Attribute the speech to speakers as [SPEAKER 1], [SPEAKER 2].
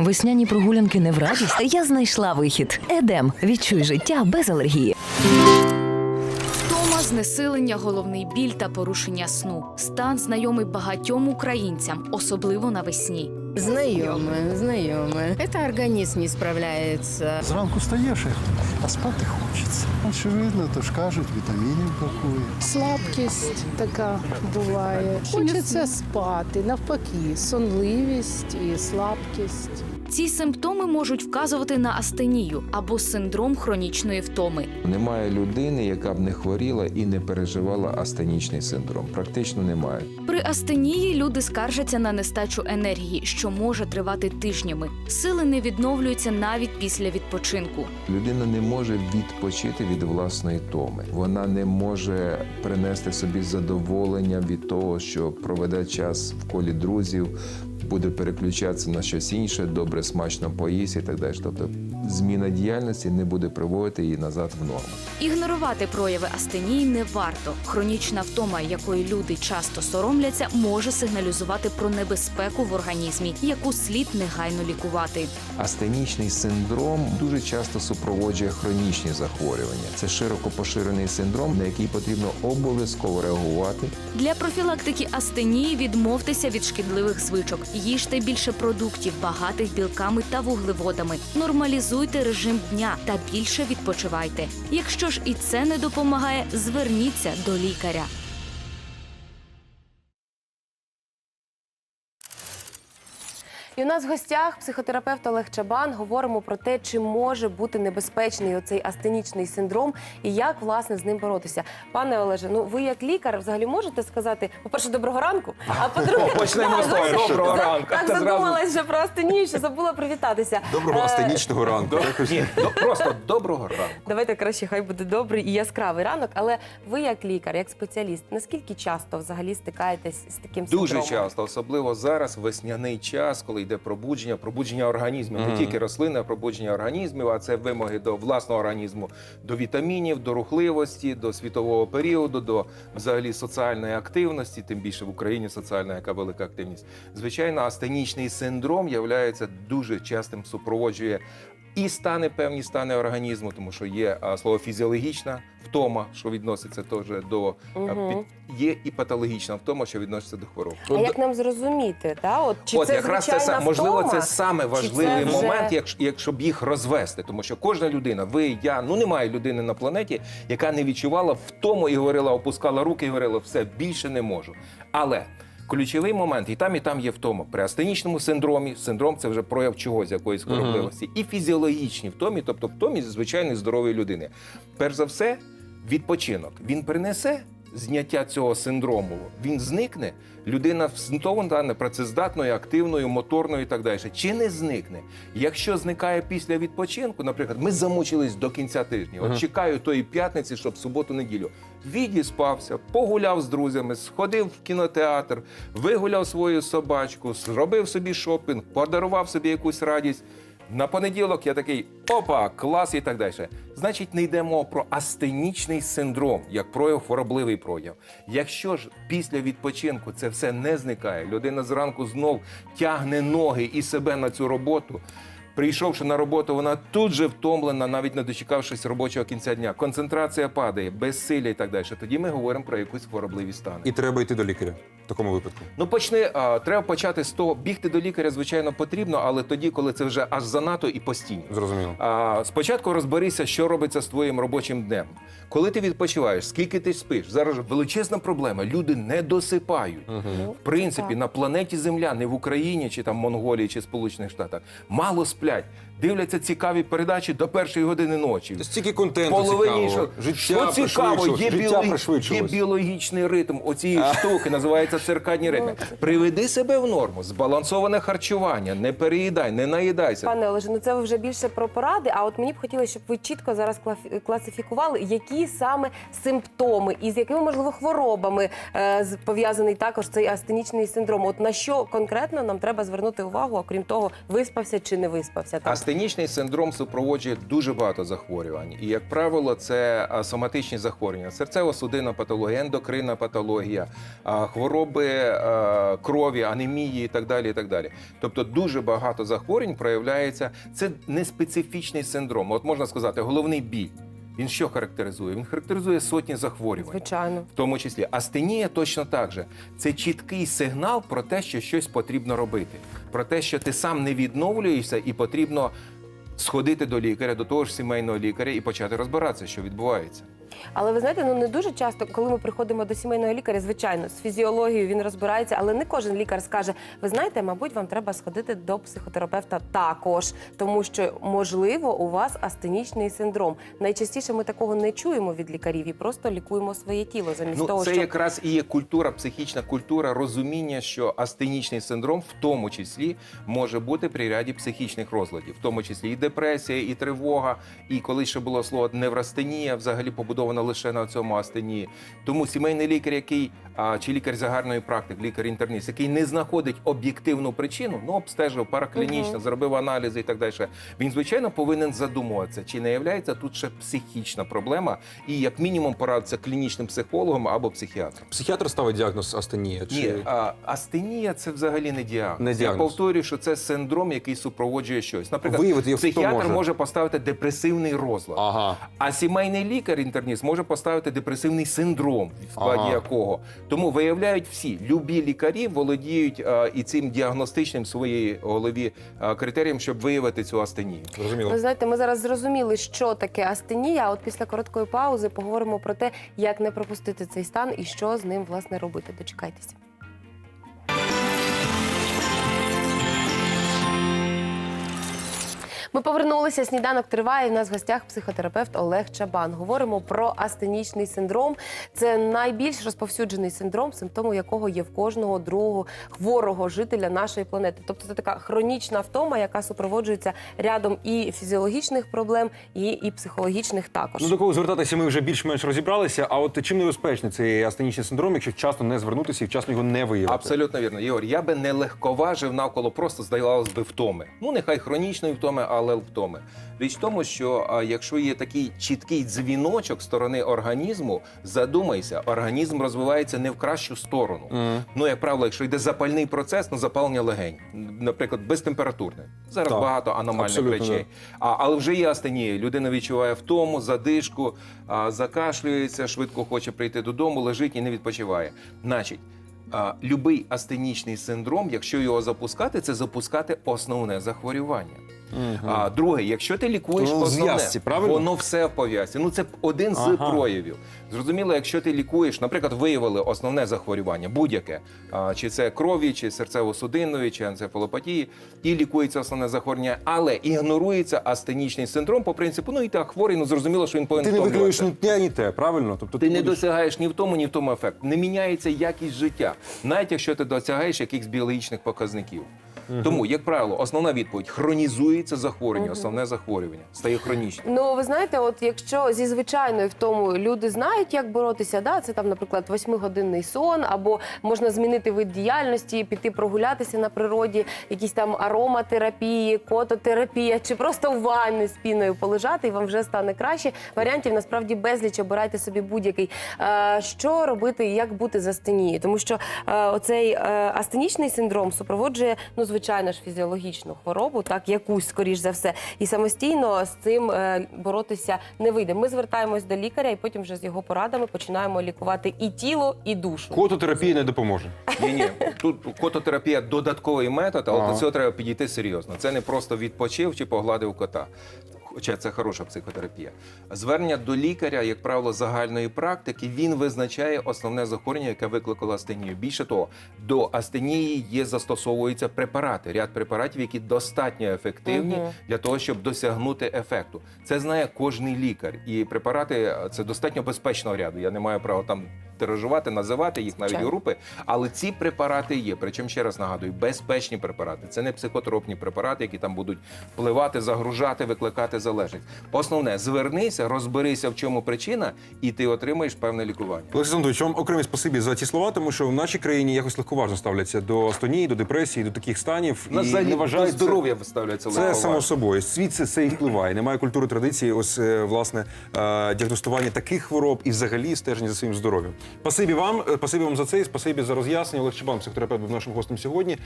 [SPEAKER 1] Весняні прогулянки не в радість. Я знайшла вихід. Едем. Відчуй життя без алергії.
[SPEAKER 2] Втома, знесилення, головний біль та порушення сну. Стан знайомий багатьом українцям, особливо навесні.
[SPEAKER 3] Знайоме, знайоме. Это організм не справляється.
[SPEAKER 4] Зранку стаєш, а спати хочеться. Очевидно, то ж кажуть, вітамінів бракує.
[SPEAKER 5] Слабкість така буває. Хочеться спати, навпаки, сонливість і слабкість.
[SPEAKER 2] Ці симптоми можуть вказувати на астенію або синдром хронічної втоми.
[SPEAKER 6] Немає людини, яка б не хворіла і не переживала астенічний синдром. Практично немає.
[SPEAKER 2] При астенії люди скаржаться на нестачу енергії, що може тривати тижнями. Сили не відновлюються навіть після відпочинку.
[SPEAKER 6] Людина не може відпочити від власної томи. Вона не може принести собі задоволення від того, що проведе час в колі друзів, буде переключатися на щось інше, добре, смачно поїсть і так далі. Тобто зміна діяльності не буде приводити її назад в норму.
[SPEAKER 2] Ігнорувати прояви астенії не варто. Хронічна втома, якої люди часто соромляться, може сигналізувати про небезпеку в організмі, яку слід негайно лікувати.
[SPEAKER 6] Астенічний синдром дуже часто супроводжує хронічні захворювання. Це широко поширений синдром, на який потрібно обов'язково реагувати
[SPEAKER 2] Для профілактики астенії відмовтеся від шкідливих звичок. Їжте більше продуктів, багатих білками та вуглеводами. Нормалізуйте режим дня та більше відпочивайте. Якщо ж і це не допомагає, зверніться до лікаря.
[SPEAKER 7] І у нас в гостях психотерапевт Олег Чабан. Говоримо про те, чи може бути небезпечний оцей астенічний синдром і як власне з ним боротися. Пане Олеже, ну ви як лікар взагалі можете сказати, по-перше, доброго ранку. А по-друге,
[SPEAKER 8] почнемо з того, доброго ранку.
[SPEAKER 7] Так
[SPEAKER 8] Та
[SPEAKER 7] задумалась вже про астенію, що забула привітатися.
[SPEAKER 8] Доброго
[SPEAKER 7] Е,
[SPEAKER 8] астенічного ранку. Ні, просто доброго ранку.
[SPEAKER 7] Давайте краще, хай буде добрий і яскравий ранок. Але ви, як лікар, як спеціаліст, наскільки часто взагалі стикаєтесь з таким
[SPEAKER 8] Дуже часто, особливо зараз, весняний час, коли йде пробудження, пробудження організмів, не тільки рослини, а пробудження організмів, а це вимоги до власного організму, до вітамінів, до рухливості, до світового періоду, до взагалі соціальної активності, тим більше в Україні соціальна яка велика активність. Звичайно, астенічний синдром являється дуже частим супроводжує. І стани певні стани організму, тому що є а, слово фізіологічна втома, що відноситься теж до а, під- є і патологічна втома, що відноситься до хвороб.
[SPEAKER 7] А як нам зрозуміти? Та? От, чи
[SPEAKER 8] От
[SPEAKER 7] це
[SPEAKER 8] якраз це са- можливо, це саме важливий
[SPEAKER 7] вже-
[SPEAKER 8] момент, як, як щоб їх розвести. Тому що кожна людина, ви, я, ну немає людини на планеті, яка не відчувала втому і говорила, опускала руки і говорила, все більше не можу. Але ключовий момент, і там, і там є втома. При астенічному синдромі, синдром це вже прояв чогось, якоїсь хворобливості, і фізіологічні втомі, тобто втомі звичайної здорової людини. Перш за все, відпочинок він принесе. Зняття цього синдрому він зникне. Людина стане працездатною, активною, моторною і так далі. Чи не зникне? Якщо зникає після відпочинку, наприклад, ми замучились до кінця тижня. От чекаю тої п'ятниці, щоб суботу-неділю відіспався, погуляв з друзями, сходив в кінотеатр, вигуляв свою собачку, зробив собі шопінг, подарував собі якусь радість. На понеділок я такий опа, клас і так далі. Значить, не йдемо про астенічний синдром, як прояв хворобливий прояв. Якщо ж після відпочинку це все не зникає, людина зранку знов тягне ноги і себе на цю роботу. Прийшовши на роботу, вона тут же втомлена, навіть не дочекавшись робочого кінця дня. Концентрація падає, безсилля і так далі. Тоді ми говоримо про якусь хворобливі стани.
[SPEAKER 9] І треба йти до лікаря в такому випадку.
[SPEAKER 8] Ну, почни, а, треба почати з того, бігти до лікаря, звичайно, потрібно, але тоді, коли це вже аж занадто і постійно.
[SPEAKER 9] Зрозуміло.
[SPEAKER 8] А, спочатку розберися, що робиться з твоїм робочим днем. Коли ти відпочиваєш, скільки ти спиш? Зараз величезна проблема. Люди не досипають. В принципі, на планеті Земля, не в Україні, чи там Монголії, чи Сполучених Штатах, мало сплять. Дивляться цікаві передачі до першої години ночі.
[SPEAKER 9] Стільки контенту
[SPEAKER 8] Половині
[SPEAKER 9] цікавого. Життя
[SPEAKER 8] що цікаво, є,
[SPEAKER 9] життя
[SPEAKER 8] біологі- є біологічний ритм оцієї штуки, називається циркадні ритми. Приведи себе в норму, збалансоване харчування, не переїдай, не наїдайся.
[SPEAKER 7] Пане Олеже, ну це ви вже більше про поради. А от мені б хотілося, щоб ви чітко зараз класифікували, які саме симптоми і з якими можливо хворобами е, з- пов'язаний також цей астенічний синдром. От на що конкретно нам треба звернути увагу, окрім того, виспався чи не виспався. виспався. Так.
[SPEAKER 8] Астенічний синдром супроводжує дуже багато захворювань. І, як правило, це соматичні захворювання: серцево-судинна патологія, ендокринна патологія, хвороби крові, анемії і так далі. І так далі. Тобто дуже багато захворювань проявляється. Це не специфічний синдром. От можна сказати, головний біль. Він що характеризує? Він характеризує сотні захворювань.
[SPEAKER 7] Звичайно.
[SPEAKER 8] В тому числі астенія точно так же. Це чіткий сигнал про те, що щось потрібно робити, про те, що ти сам не відновлюєшся і потрібно сходити до лікаря, до того ж сімейного лікаря і почати розбиратися, що відбувається.
[SPEAKER 7] Але ви знаєте, ну не дуже часто, коли ми приходимо до сімейного лікаря, звичайно, з фізіологією він розбирається, але не кожен лікар скаже: ви знаєте, мабуть, вам треба сходити до психотерапевта також, тому що можливо у вас астенічний синдром. Найчастіше ми такого не чуємо від лікарів і просто лікуємо своє тіло замість
[SPEAKER 8] Ну,
[SPEAKER 7] того,
[SPEAKER 8] це
[SPEAKER 7] щоб
[SPEAKER 8] якраз і є культура, психічна культура, розуміння, що астенічний синдром в тому числі може бути при ряді психічних розладів, в тому числі і депресія, і тривога, і коли ще було слово неврастенія, взагалі побудована лише на цьому астенії. Тому сімейний лікар, який а, чи лікар загальної практики, лікар-інтерніст, який не знаходить об'єктивну причину, ну обстежив параклінічно, зробив аналізи і так далі. Він звичайно повинен задумуватися, чи не є тут ще психічна проблема, і як мінімум порадитися клінічним психологом або психіатром.
[SPEAKER 9] Психіатр ставить діагноз астенія. Чи...
[SPEAKER 8] Ні, а, астенія це взагалі не діагноз.
[SPEAKER 9] Не діагноз.
[SPEAKER 8] Я повторюю, що це синдром, який супроводжує щось. Наприклад,
[SPEAKER 9] Виявити
[SPEAKER 8] психіатр
[SPEAKER 9] може?
[SPEAKER 8] може поставити депресивний розлад.
[SPEAKER 9] Ага.
[SPEAKER 8] А сімейний лікар-інтерніст може поставити депресивний синдром, в складі
[SPEAKER 9] Ага.
[SPEAKER 8] якого. Тому виявляють всі. Любі лікарі володіють а, і цим діагностичним в своїй голові а, критерієм, щоб виявити цю астенію.
[SPEAKER 9] Зрозуміло.
[SPEAKER 7] Ви знаєте, ми зараз зрозуміли, що таке астенія. А от після короткої паузи поговоримо про те, як не пропустити цей стан і що з ним власне робити. Дочекайтеся. Ми повернулися. Сніданок триває. У нас в гостях психотерапевт Олег Чабан. Говоримо про астенічний синдром. Це найбільш розповсюджений синдром, симптоми якого є в кожного другого хворого жителя нашої планети. Тобто це така хронічна втома, яка супроводжується рядом і фізіологічних проблем, і, і психологічних також.
[SPEAKER 9] Ну, до кого звертатися ми вже більш-менш розібралися. А от чим небезпечний цей астенічний синдром, якщо вчасно не звернутися і вчасно його не виявити?
[SPEAKER 8] Абсолютно вірно, Ігор. Я би не легковажив навколо просто здавалось би втоми. Ну нехай хронічної втоми, але втоми. Річ в тому, що а, якщо є такий чіткий дзвіночок сторони організму, задумайся, організм розвивається не в кращу сторону.
[SPEAKER 9] Мгм.
[SPEAKER 8] Ну, як правило, якщо йде запальний процес, ну запалення легень, наприклад, безтемпературне. Зараз
[SPEAKER 9] Так,
[SPEAKER 8] багато аномальних
[SPEAKER 9] абсолютно,
[SPEAKER 8] речей. А, але вже є астенія. Людина відчуває втому, задишку, а, закашлюється, швидко хоче прийти додому, лежить і не відпочиває. Значить, а, любий астенічний синдром, якщо його запускати, це запускати основне захворювання.
[SPEAKER 9] Мгм.
[SPEAKER 8] А друге, якщо ти лікуєш
[SPEAKER 9] То в
[SPEAKER 8] основне,
[SPEAKER 9] зв'язці, правильно?
[SPEAKER 8] воно все в пов'язці. Ну це один з
[SPEAKER 9] Ага.
[SPEAKER 8] проявів. Зрозуміло, якщо ти лікуєш, наприклад, виявили основне захворювання, будь-яке, а, чи це крові, чи серцево-судинної, чи енцефалопатії, і лікується основне захворювання, але ігнорується астенічний синдром по принципу, ну і так хворий, ну зрозуміло, що він повинен
[SPEAKER 9] Ти не виклюєш ні те, ні те, правильно? Тобто
[SPEAKER 8] Ти не
[SPEAKER 9] будеш-
[SPEAKER 8] досягаєш ні в тому, ні в тому ефект. Не міняється якість життя, навіть якщо ти досягаєш якихось біологічних показників. Тому, як правило, основна відповідь хронізується захворювання, основне захворювання стає хронічним.
[SPEAKER 7] Ну, ви знаєте, от якщо зі звичайною в тому люди знають, як боротися, да, це там, наприклад, восьмигодинний сон, або можна змінити вид діяльності, піти прогулятися на природі, якісь там ароматерапії, кототерапія, чи просто в ванні з піною полежати, і вам вже стане краще. Варіантів насправді безліч, обирайте собі будь-який. Е, що робити, як бути з астенією? Тому що е, оцей е, астенічний синдром супроводжує, ну, звичайно ж, фізіологічну хворобу, так, якусь, скоріш за все, і самостійно з цим е, боротися не вийде. Ми звертаємось до лікаря і потім вже з його порадами починаємо лікувати і тіло, і душу.
[SPEAKER 9] Кототерапія не допоможе.
[SPEAKER 8] Ні, ні, тут кототерапія додатковий метод, але
[SPEAKER 9] Ага.
[SPEAKER 8] до цього треба підійти серйозно. Це не просто відпочив чи погладив кота. Хоча це хороша психотерапія. Звернення до лікаря, як правило, загальної практики, він визначає основне захворювання, яке викликало астенію. Більше того, до астенії є застосовуються препарати, ряд препаратів, які достатньо ефективні
[SPEAKER 7] Мгм.
[SPEAKER 8] для того, щоб досягнути ефекту. Це знає кожний лікар. І препарати е, це достатньо безпечного ряду. Я не маю права там тиражувати, називати їх навіть
[SPEAKER 7] Звичайно.
[SPEAKER 8] групи. Але ці препарати є. Причому ще раз нагадую, безпечні препарати. Це не психотропні препарати, які там будуть впливати, загружати, викликати залежність. Основне, звернися, розберися, в чому причина, і ти отримаєш певне лікування.
[SPEAKER 9] Олексій Анатолійович, вам окреме спасибі за ці слова, тому що в нашій країні якось легковажно ставляться до астонії, до депресії, до таких станів
[SPEAKER 8] На
[SPEAKER 9] і не вважають
[SPEAKER 8] здоров'я виставляється
[SPEAKER 9] Це само собою. Світ це, це і впливає. Немає культури традиції, ось е, власне е, діагностування таких хвороб і взагалі стеження за своїм здоров'ям. Спасибі вам, е, спасибі вам за це, і спасибі за роз'яснення. Олег Чебан, психотерапевт, був нашим гостем сьогодні.